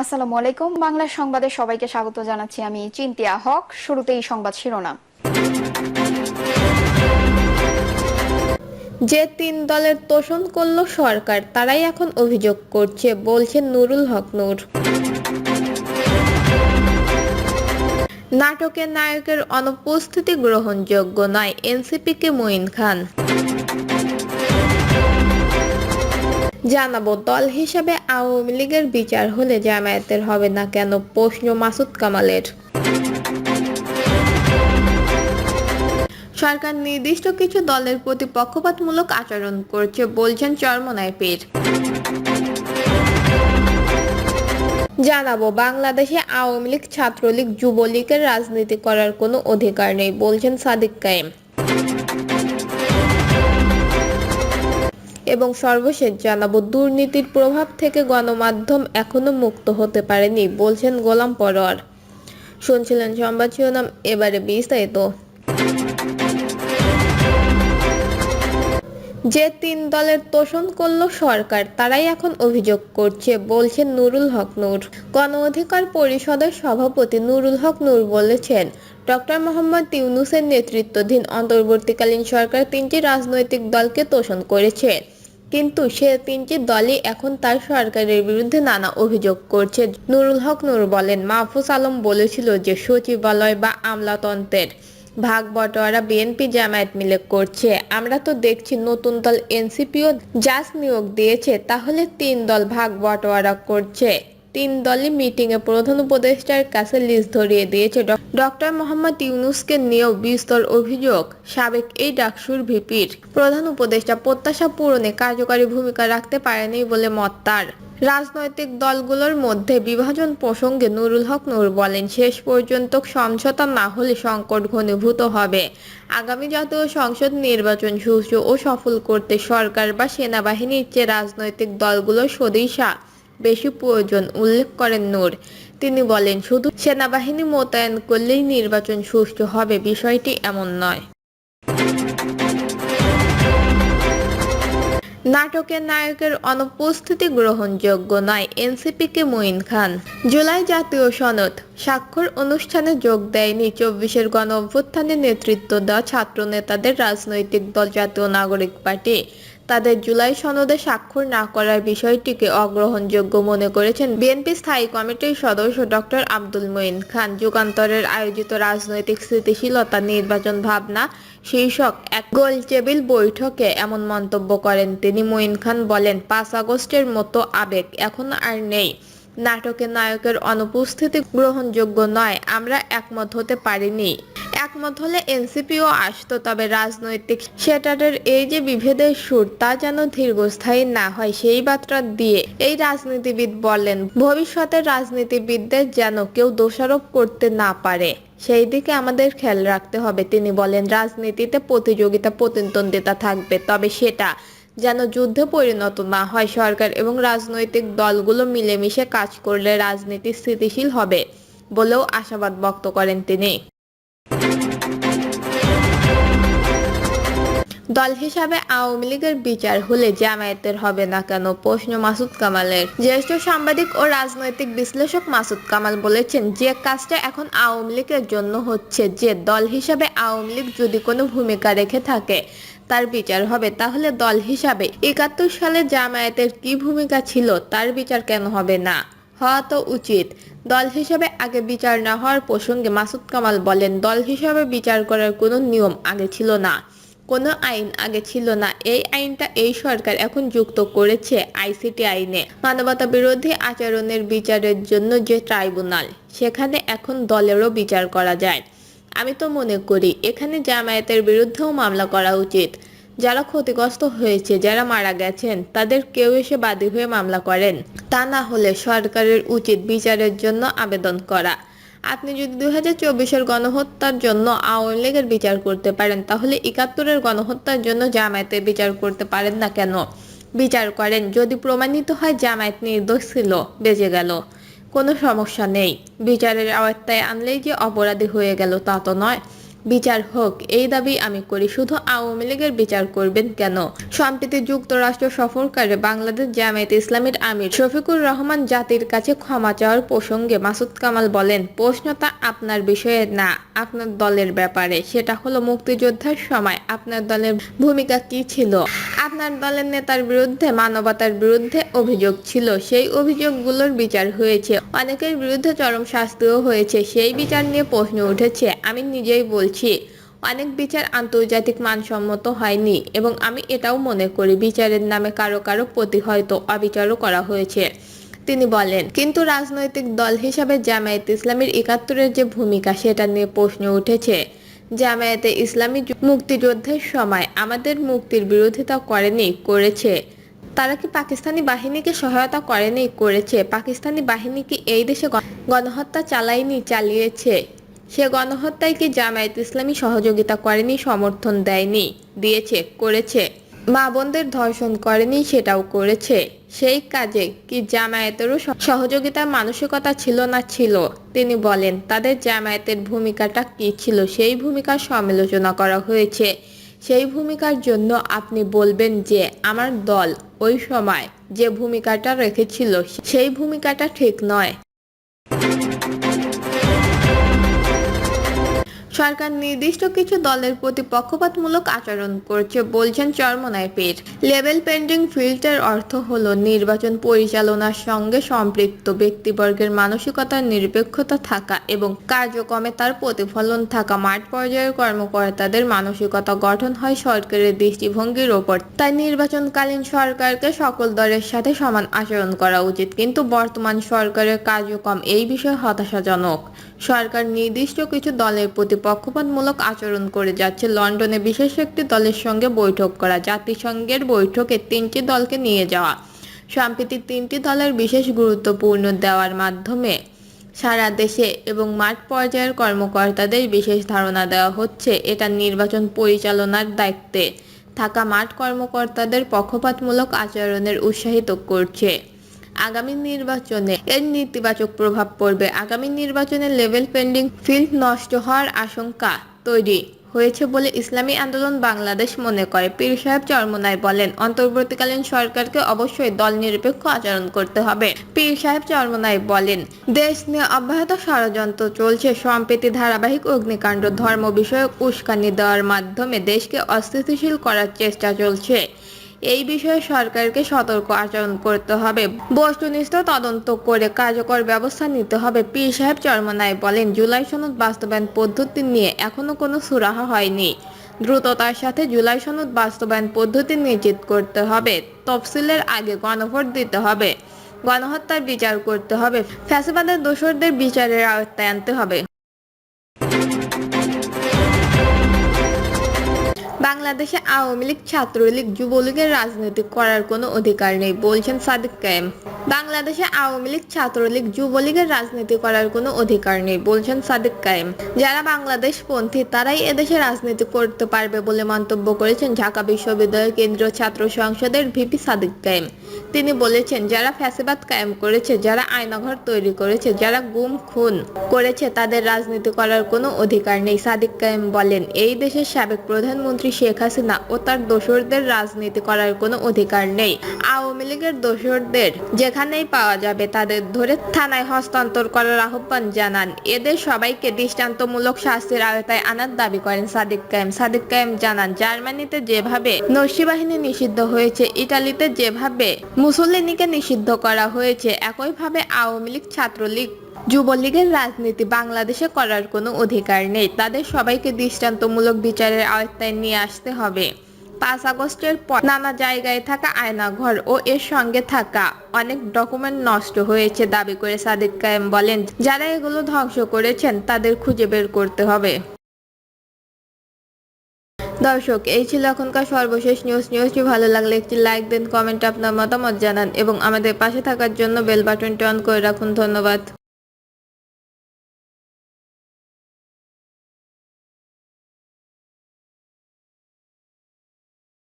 আসসালামু আলাইকুম। বাংলা সংবাদে সবাইকে স্বাগত জানাচ্ছি আমি চিন্তিয়া হক। শুরুতেই সংবাদ শিরোনাম। যে তিন দলের তোষণ করল সরকার, তারাই এখন অভিযোগ করছে বলছেন নুরুল হক নূর। নাটকের নায়কের অনুপস্থিতি গ্রহণযোগ্য নয়, এনসিপিকে মঈন খান। জানাব, দল হিসাবে আওয়ামী লীগের বিচার হলে জামায়াতের হবে না কেন প্রশ্ন মাসুদ কামালের। সরকার নির্দিষ্ট কিছু দলের প্রতি পক্ষপাতমূলক আচরণ করছে বলছেন চরমনায় পীর। জানাব, বাংলাদেশে আওয়ামী লীগ, ছাত্রলীগ, যুবলীগের রাজনীতি করার কোনো অধিকার নেই বলছেন সাদিক কায়েম। এবং সর্বশেষ জানাব, দুর্নীতির প্রভাব থেকে গণমাধ্যম এখনও মুক্ত হতে পারেনি, বলছেন গোলাম পরোয়ার। শুনছিলেন সংবাদ শিরোনাম, এবারে বিস্তারিত। যে তিন দলের তোষণ করল সরকার, তারাই এখন অভিযোগ করছে, বলছেন নুরুল হক নূর। গণ অধিকার পরিষদের সভাপতি নুরুল হক নূর বলেছেন, ডক্টর মোহাম্মদ ইউনুসের নেতৃত্বাধীন অন্তর্বর্তীকালীন সরকার তিনটি রাজনৈতিক দলকে তোষণ করেছে। কিন্তু সে তিনটি দলই এখন তার সরকারের বিরুদ্ধে নানা অভিযোগ করছে। নুরুল হক নুর বলেন, মাহফুজ আলম বলেছিল যে সচিবালয় বা আমলাতন্ত্রের ভাগ বটোয়ারা বিএনপি জামায়াত মিলে করছে। আমরা তো দেখছি নতুন দল এনসিপিও জাস নিয়োগ দিয়েছে, তাহলে তিন দল ভাগ বটোয়ারা করছে। তিন দলই মিটিংয়ে প্রধান উপদেষ্টার কাছে লিস্ট ধরিয়ে দিয়েছে। ডক্টর মোহাম্মদ ইউনুসকে নিয়েও বিস্তর অভিযোগ, সাবেক এই ডাকসুর ভিপির। প্রধান উপদেষ্টা প্রত্যাশা পূরণে কার্যকরী ভূমিকা রাখতে পারেনি বলে মত তার। রাজনৈতিক দলগুলোর মধ্যে বিভাজন প্রসঙ্গে নুরুল হক নূর বলেন, শেষ পর্যন্ত সমঝোতা না হলে সংকট ঘনীভূত হবে। আগামী জাতীয় সংসদ নির্বাচন সুষ্ঠু ও সফল করতে সরকার বা সেনাবাহিনীর চেয়ে রাজনৈতিক দলগুলোর সদিশা বেশি প্রয়োজন, উল্লেখ করেন নূর। তিনি বলেন, শুধু সেনাবাহিনী মোতায়েন করলেই নির্বাচন সুষ্ঠু হবে, বিষয়টি এমন নয়। নাটকের নায়কের অনুপস্থিতি গ্রহণযোগ্য নয়, এনসিপিকে মঈন খান। জুলাই জাতীয় সনদ, স্বাক্ষর অনুষ্ঠানে যোগ দেয়নি, চব্বিশের গণ অভ্যুত্থানে নেতৃত্ব দেওয়া ছাত্র নেতাদের রাজনৈতিক দল জাতীয় নাগরিক পার্টি। তাদের জুলাই সনদে স্বাক্ষর না করার বিষয়টিকে অগ্রহণযোগ্য মনে করেছেন বিএনপি স্থায়ী কমিটির সদস্য ডক্টর আব্দুল মঈন খান। যুগান্তরের আয়োজিত রাজনৈতিক স্থিতিশীলতা নির্বাচন ভাবনা শীর্ষক এক গোল টেবিল বৈঠকে এমন মন্তব্য করেন তিনি। মঈন খান বলেন, পাঁচ আগস্টের মতো আবেগ এখন আর নেই। নাটকে নায়কের অনুপস্থিতি গ্রহণযোগ্য নয়, আমরা একমত হতে পারিনি। একমত হলে এনসিপিও আসতো, তবে রাজনৈতিক সেটারের এই যে বিভেদের সুর, তা যেন দীর্ঘস্থায়ী না হয় সেই বার্তা দিয়ে এই রাজনীতিবিদ বলেন, ভবিষ্যতের রাজনীতিবিদদের যেন কেউ দোষারোপ করতে না পারে। সেই দিকে আমাদের খেয়াল রাখতে হবে, তিনি বলেন, রাজনীতিতে প্রতিযোগিতা প্রতিদ্বন্দ্বিতা থাকবে, তবে সেটা যেন যুদ্ধে পরিণত না হয়। সরকার এবং রাজনৈতিক দলগুলো মিলেমিশে কাজ করলে রাজনীতি স্থিতিশীল হবে বলেও আশাবাদ ব্যক্ত করেন তিনি। দল হিসাবে আওয়ামী লীগের বিচার হলে জামায়াতের হবে না কেন? প্রশ্ন মাসুদ কামালের। জ্যেষ্ঠ সাংবাদিক ও রাজনৈতিক বিশ্লেষক মাসুদ কামাল বলেছেন, যে কাজটা এখন আওয়ামী লীগের জন্য হচ্ছে, যে দল হিসাবে আওয়ামী লীগ যদি কোনো ভূমিকা রেখে থাকে, তার বিচার হবে। তাহলে দল হিসাবে একাত্তর সালে জামায়াতের কি ভূমিকা ছিল, তার বিচার কেন হবে না? হওয়া তো উচিত। দল হিসাবে আগে বিচার না হওয়ার প্রসঙ্গে মাসুদ কামাল বলেন, দল হিসাবে বিচার করার কোনো নিয়ম আগে ছিল না। কোনো আইন আগে ছিল না। এই আইনটা এই সরকার এখন যুক্ত করেছে আইসিটি আইনে। মানবতা বিরোধী আচরণের বিচারের জন্য যে ট্রাইব্যুনাল, সেখানে এখন দলেরও বিচার করা যায়। আমি তো মনে করি, এখানে জামায়াতের বিরুদ্ধেও মামলা করা উচিত। যারা ক্ষতিগ্রস্ত হয়েছে, যারা মারা গেছেন, তাদের কেউ এসে বাদী হয়ে মামলা করেন। তা না হলে সরকারের উচিত বিচারের জন্য আবেদন করা। আপনি যদি দুই হাজার চব্বিশের গণহত্যার জন্য আওয়ামী লীগের বিচার করতে পারেন, তাহলে একাত্তরের গণহত্যার জন্য জামায়াতের বিচার করতে পারেন না কেন? বিচার করেন, যদি প্রমাণিত হয় জামায়াত নির্দোষ ছিল, বেঁচে গেল। কোনো সমস্যা নেই। বিচারের আওতায় আনলেই যে অপরাধী হয়ে গেল তা তো নয়। বিচার হোক, এই দাবি আমি করি। শুধু আওয়ামী লীগের বিচার করবেন কেন? সম্প্রতি যুক্তরাষ্ট্র সফরকারে বাংলাদেশ জামায়াতে ইসলামীর আমির শফিকুর রহমান জাতির কাছে ক্ষমা চাওয়ার প্রসঙ্গে মাসুদ কামাল বলেন, প্রশ্নটা আপনার বিষয়ে না, আপনার দলের ব্যাপারে। সেটা হলো মুক্তিযোদ্ধার সময়, আপনার দলের ভূমিকা কি ছিল? আপনার দলের নেতার বিরুদ্ধে, মানবতার বিরুদ্ধে অভিযোগ ছিল। সেই অভিযোগগুলোর বিচার হয়েছে। অনেকের বিরুদ্ধে চরম শাস্তিও হয়েছে। সেই বিচার নিয়ে প্রশ্ন উঠেছে। আমি নিজেই বলছি অনেক বিচার আন্তর্জাতিক মানসম্মত হয়নি এবং আমি এটাও মনে করি বিচারের নামে কারও কারও প্রতি হয়তো অবিচারও করা হয়েছে। তিনি বলেন, কিন্তু রাজনৈতিক দল হিসাবে জামায়াত ইসলামীর একাত্তরের যে ভূমিকা সেটা নিয়ে প্রশ্ন উঠেছে। জামায়াতে ইসলামী মুক্তিযুদ্ধের সময় আমাদের মুক্তির বিরোধিতা করেনি, করেছে। তারা কি পাকিস্তানি বাহিনীকে সহায়তা করেনি, করেছে। পাকিস্তানি বাহিনী কি এই দেশে গণহত্যা চালায়নি, চালিয়েছে? সে গণহত্যায় কি জামায়াত ইসলামী সহযোগিতা করেনি, সমর্থন দেয়নি, দিয়েছে, করেছে। মা বোনদের ধর্ষণ করেনি, সেটাও করেছে। সেই কাজে কি জামায়াতেরও সহ- সহযোগিতার মানসিকতা ছিল না ছিল? তিনি বলেন, তাদের জামায়াতের ভূমিকাটা কি ছিল? সেই ভূমিকার সমালোচনা করা হয়েছে। সেই ভূমিকার জন্য আপনি বলবেন যে, আমার দল ওই সময় যে ভূমিকাটা রেখেছিল সেই ভূমিকাটা ঠিক নয়। সরকার নির্দিষ্ট কিছু দলের প্রতি পক্ষপাতমূলক আচরণ করছে বলছেন চরমনায় পীর। লেভেল পেন্ডিং ফিল্ডের অর্থ হলো নির্বাচন পরিচালনার সঙ্গে সম্পৃক্ত ব্যক্তিবর্গের মানসিকতার নিরপেক্ষতা থাকা এবং কার্যক্রমে তার প্রতিফলন থাকা। মাঠ পর্যায়ের কর্মকর্তাদের মানসিকতা গঠন হয় সরকারের দৃষ্টিভঙ্গির ওপর। তাই নির্বাচনকালীন সরকারকে সকল দলের সাথে সমান আচরণ করা উচিত। কিন্তু বর্তমান সরকারের কার্যক্রম এই বিষয়ে হতাশাজনক। সরকার নির্দিষ্ট কিছু দলের প্রতি পক্ষপাতমূলক আচরণ করে যাচ্ছে। লন্ডনে বিশেষ একটি দলের সঙ্গে বৈঠক করা। জাতিসংঘের বৈঠকে তিনটি দলকে নিয়ে যাওয়া। সম্প্রতি তিনটি দলের বিশেষ গুরুত্বপূর্ণ দেওয়ার মাধ্যমে সারা দেশে এবং মাঠ পর্যায়ের কর্মকর্তাদের বিশেষ ধারণা দেওয়া হচ্ছে। এটা নির্বাচন পরিচালনার দায়িত্বে থাকা মাঠ কর্মকর্তাদের পক্ষপাতমূলক আচরণের উৎসাহিত করছে। আগামী নির্বাচনে এর নেতিবাচক প্রভাব পড়বে। আগামী নির্বাচনে লেভেল পেন্ডিং ফিল্ড নষ্ট হওয়ার আশঙ্কা তৈরি হয়েছে বলে ইসলামী আন্দোলন বাংলাদেশ মনে করে। পীর সাহেব চরমনায় বলেন, অন্তর্বর্তীকালীন সরকারকে অবশ্যই দল নিরপেক্ষ আচরণ করতে হবে। পীর সাহেব চরমনায় বলেন, দেশ নিয়ে অব্যাহত ষড়যন্ত্র চলছে। সম্প্রতি, ধারাবাহিক অগ্নিকাণ্ড ধর্ম বিষয়ক উস্কানি দেওয়ার মাধ্যমে দেশকে অস্থিতিশীল করার চেষ্টা চলছে। এই বিষয়ে সরকারকে সতর্ক আচরণ করতে হবে। বস্তুনিষ্ঠ তদন্ত করে কার্যকর ব্যবস্থা নিতে হবে পীর সাহেব চরমনায় বলেন। জুলাই সনদ বাস্তবায়ন পদ্ধতি নিয়ে এখনও কোনো সুরাহা হয়নি। দ্রুততার সাথে জুলাই সনদ বাস্তবায়ন পদ্ধতি নিশ্চিত করতে হবে। তফসিলের আগে গণভোট দিতে হবে। গণহত্যার বিচার করতে হবে। ফ্যাসিবাদের দোষরদের বিচারের আওতায় আনতে হবে। বাংলাদেশে আওয়ামী লীগ, ছাত্রলীগ, যুবলীগের রাজনীতি করার কোনো অধিকার নেই, বলছেন সাদিক কায়েম। বাংলাদেশে আওয়ামী লীগ, ছাত্রলীগ, যুবলীগের রাজনীতি করার কোনো অধিকার নেই, বলছেন সাদিক কায়েম। যারা বাংলাদেশ পন্থী তারাই এদেশে রাজনীতি করতে পারবে বলে মন্তব্য করেছেন ঢাকা বিশ্ববিদ্যালয় কেন্দ্রীয় ছাত্র সংসদের ভিপি সাদিক কায়েম। তিনি বলেছেন, যারা ফ্যাসিবাদ কায়েম করেছে, যারা আয়নাঘর তৈরি করেছে, যারা গুম, খুন করেছে, তাদের রাজনীতি করার কোনো অধিকার নেই, সাদিক কায়েম বলেন। এই দেশের সাবেক প্রধানমন্ত্রী শেখ হাসিনা ও তার দোসরদের রাজনীতি করার কোনো অধিকার নেই। আওয়ামী লীগের দোসরদের যেখানেই পাওয়া যাবে তাদের ধরে থানায় হস্তান্তর করার আহ্বান জানান। এদের সবাইকে দৃষ্টান্তমূলক শাস্তির আওতায় আনার দাবি করেন সাদিক কায়েম। সাদিক কায়েম জানান, জার্মানিতে যেভাবে নস্যি বাহিনী নিষিদ্ধ হয়েছে, ইটালিতে যেভাবে মুসলিনীকে নিষিদ্ধ করা হয়েছে, একইভাবে আওয়ামী লীগ ছাত্রলীগ যুবলীগের রাজনীতি বাংলাদেশে করার কোনো অধিকার নেই। তাদের সবাইকে দৃষ্টান্তমূলক বিচারের আওতায় নিয়ে আসতে হবে। পাঁচ আগস্টের পর নানা জায়গায় থাকা আয়নাঘর ও এর সঙ্গে থাকা অনেক ডকুমেন্ট নষ্ট হয়েছে দাবি করে সাদিক কায়েম বলেন। যারা এগুলো ধ্বংস করেছেন তাদের খুঁজে বের করতে হবে। দর্শক, এই ছিল এখনকার সর্বশেষ নিউজ নিউজটি ভালো লাগলে একটি লাইক দেন কমেন্ট আপনার মতামত জানান এবং আমাদের পাশে থাকার জন্য বেল বাটনটি অন করে রাখুন। ধন্যবাদ।